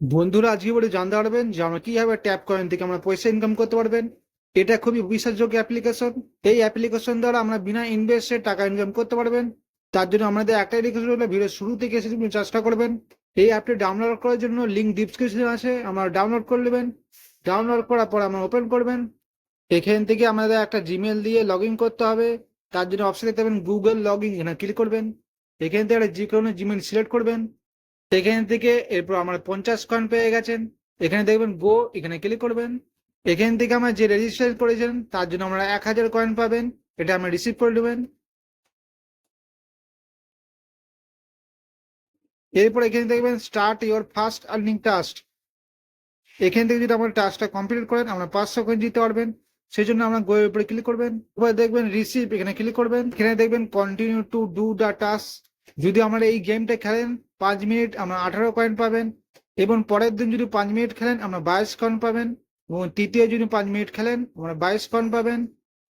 বন্ধুরা, আজকে বলে জানতে পারবেন যে আমরা কীভাবে ট্যাপ কয়েন থেকে আমরা পয়সা ইনকাম করতে পারবেন। এটা খুবই বিশ্বাসযোগ্য অ্যাপ্লিকেশন এই অ্যাপ্লিকেশন দ্বারা আমরা বিনা ইনভেস্টে টাকা ইনকাম করতে পারবেন। তার জন্য আমাদের একটাই রিকোয়েস্ট হলো ভিডিও শুরু থেকে এসে চেষ্টা করবেন। এই অ্যাপটি ডাউনলোড করার জন্য লিঙ্ক ডিসক্রিপশনে আছে, আমরা ডাউনলোড করে নেবেন। ডাউনলোড করার পর আমরা ওপেন করবেন। এখান থেকে আমাদের একটা জিমেল দিয়ে লগ করতে হবে। তার জন্য অপশন দেখতে পাবেন গুগল লগ ইন এখানে ক্লিক করবেন। এখান থেকে একটা যে কোনো জিমেল সিলেক্ট করবেন। এখান থেকে এরপর আমার পঞ্চাশ কয়েন পেয়ে গেছেন। এখানে দেখবেন গো এখানে ক্লিক করবেন। এখান থেকে আমার যে রেজিস্টার করেছেন, তার জন্য আমরা এক হাজার কয়েন পাবেন। এটা আমরা রিসিভ করে নেবেন। এরপর এখানে দেখবেন start your first earning task এখান থেকে যদি আমার টাস্কটা কমপ্লিট করেন, আমরা পাঁচশো কয়েন দিতে পারবেন। সেই জন্য আমরা গোয়ের উপরে ক্লিক করবেন। এবার দেখবেন রিসিভ এখানে ক্লিক করবেন। এখানে দেখবেন continue to do the task যদি আমরা এই গেমটা খেলেন পাঁচ মিনিট আমরা আঠারো কয়েন পাবেন, এবং পরের দিন যদি পাঁচ মিনিট খেলেন, আমরা বাইশ কয়েন পাবেন, এবং তৃতীয় যদি পাঁচ মিনিট খেলেন, আমরা বাইশ কয়েন পাবেন।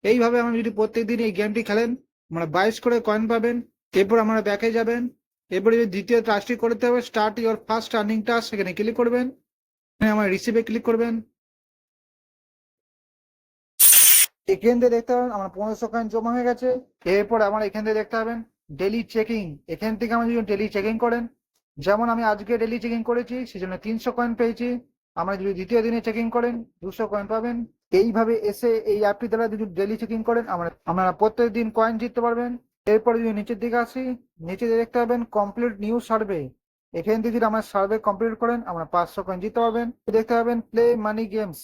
এইভাবে আমরা যদি প্রত্যেক দিন এই গেমটি খেলেন, আমরা বাইশ করে কয়েন পাবেন, এরপর আমরা ব্যাকে যাবেন, এরপরে যদি দ্বিতীয় টাস্কটি করতে হবে start your first earning task সেখানে ক্লিক করবেন, এখানে আমার রিসিভে ক্লিক করবেন। এখান থেকে দেখতে পাবেন আমার পনেরোশো কয়েন জমা হয়ে গেছে, এরপর আমার এখান থেকে দেখতে পাবেন ডেলি চেকিং এখান থেকে আমরা যদি ডেলি চেকিং করেন যেমন আমি আজকে ডেলি চেকিং করেছি, সেজন্য তিনশো কয়েন পেয়েছি। আমরা যদি দ্বিতীয় দিনে চেকিং করেন, দুশো কয়েন পাবেন। এইভাবে এসে এই অ্যাপটি দ্বারা যদি ডেলি চেকিং করেন, আমরা, আপনারা প্রত্যেক দিন কয়েন জিততে পারবেন। এরপরে যদি নিচের দিকে আসি, নিচে দেখতে পাবেন কমপ্লিট নিউ সার্ভে এখান থেকে যদি আমার সার্ভে কমপ্লিট করেন আমরা পাঁচশো কয়েন জিততে পারবেন। দেখতে পাবেন প্লে মানি গেমস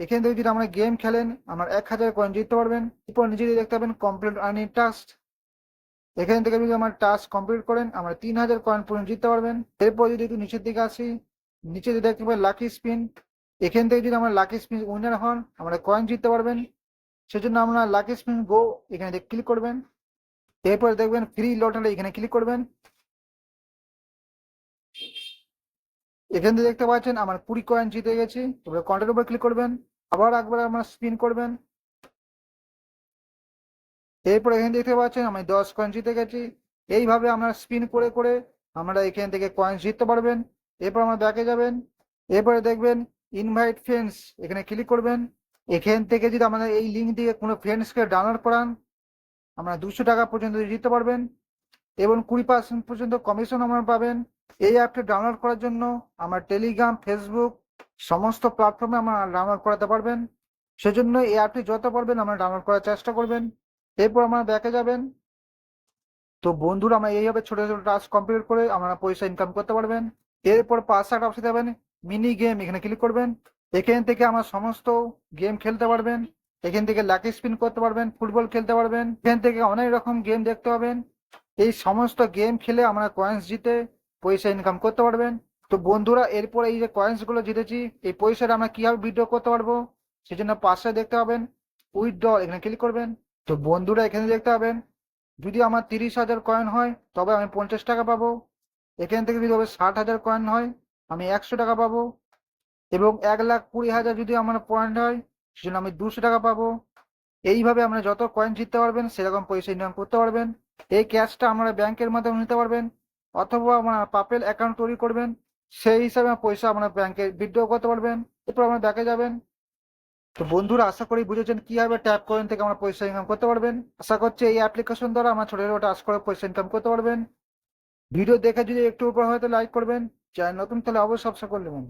এখান থেকে যদি আমরা গেম খেলেন আমরা এক হাজার কয়েন জিততে পারবেন। এরপর নিচে দেখতে পাবেন কমপ্লিট আর্নিং টাস্ক এখান থেকে যদি আমার টাস্ক কমপ্লিট করেন, আমরা তিন হাজার কয়েন পর্যন্ত জিততে পারবেন। এরপর যদি একটু নিচের দিকে আসি, নিচে যদি দেখতে পাবেন লাকি স্পিন এখান থেকে যদি আমরা লাকি স্পিন উইনার হন, আমরা কয়েন জিততে পারবেন। সেজন্য আমরা লাকি স্পিন গো এখানে ক্লিক করবেন। এরপর দেখবেন ফ্রি লটারি এখানে ক্লিক করবেন। এখান থেকে দেখতে পাচ্ছেন আমার কুড়ি কয়েন জিতে গেছি। এবার কন্টেন্ট উপর ক্লিক করবেন। আবার একবার আমরা স্পিন করবেন। এরপর এখানে দেখতে পাচ্ছেন আমি দশ কয়েন জিতে গেছি। এইভাবে আমরা স্পিন করে করে আমরা এখান থেকে কয়েন জিততে পারবেন। এরপর আমরা ব্যাকে যাবেন। এরপরে দেখবেন ইনভাইট ফ্রেন্ডস এখানে ক্লিক করবেন। এখান থেকে যদি আমাদের এই লিঙ্ক দিয়ে কোনো ফ্রেন্ডসকে ডাউনলোড করান, আমরা দুশো টাকা পর্যন্ত জিততে পারবেন এবং কুড়ি পার্সেন্ট পর্যন্ত কমিশন আমরা পাবেন। এই অ্যাপটি ডাউনলোড করার জন্য আমার টেলিগ্রাম ফেসবুক সমস্ত প্ল্যাটফর্মে আমরা ডাউনলোড করাতে পারবেন। সেজন্য এই অ্যাপটি যত পারবেন আমরা ডাউনলোড করার চেষ্টা করবেন। এরপর আমরা ব্যাকে যাবেন। তো বন্ধুরা, আমরা এইভাবে ছোট ছোট টাস্ক কমপ্লিট করে আমরা পয়সা ইনকাম করতে পারবেন। এরপর পাঁচ ষাট অপশন যাবেন মিনি গেম এখানে ক্লিক করবেন। এখান থেকে আমার সমস্ত গেম খেলতে পারবেন। এখান থেকে লাকি স্পিন করতে পারবেন, ফুটবল খেলতে পারবেন। এখান থেকে অনেক রকম গেম দেখতে পাবেন। এই সমস্ত গেম খেলে আমরা কয়েন্স জিতে পয়সা ইনকাম করতে পারবেন। তো বন্ধুরা, এরপর এই যে কয়েন্সগুলো জিতেছি, এই পয়সাটা আমরা কীভাবে উইথড্র করতে পারব, সেজন্য পাশে দেখতে পাবেন উইথড্র এখানে ক্লিক করবেন। তো বন্ধুরা, এখানে দেখতে পাবেন, যদি আমার তিরিশ হাজার কয়েন হয়, তবে আমি পঞ্চাশ টাকা পাবো। এখান থেকে যদি ষাট হাজার কয়েন হয়, আমি একশো টাকা পাবো। এবং এক লাখ কুড়ি হাজার যদি আমার পয়েন্ট হয়, সেজন্য আমি দুশো টাকা পাবো। এইভাবে আমরা যত কয়েন জিততে পারবেন, সেরকম পয়সা ইনকাম করতে পারবেন। এই ক্যাশটা আমরা ব্যাংকের মাধ্যমে নিতে পারবেন, অথবা আপনার পাপেল অ্যাকাউন্ট তৈরি করবেন, সেই হিসাবে পয়সা আপনার ব্যাংকে বিদ্রোহ করতে পারবেন। এরপর আমরা ব্যাংকে যাবেন তো বন্ধুরা, আশা করি বুঝেছেন কীভাবে ট্যাপ কয়েন থেকে আমরা পয়সা ইনকাম করতে পারবেন। আশা করছি এই অ্যাপ্লিকেশন দ্বারা আমরা ছোট ছোট টাস্ক করে পয়সা ইনকাম করতে পারবেন। ভিডিও দেখে যদি একটু উপর হয়তো লাইক করবেন। চ্যানেল নতুন তাহলে অবশ্যই সাবস্ক্রাইব করে নেবেন।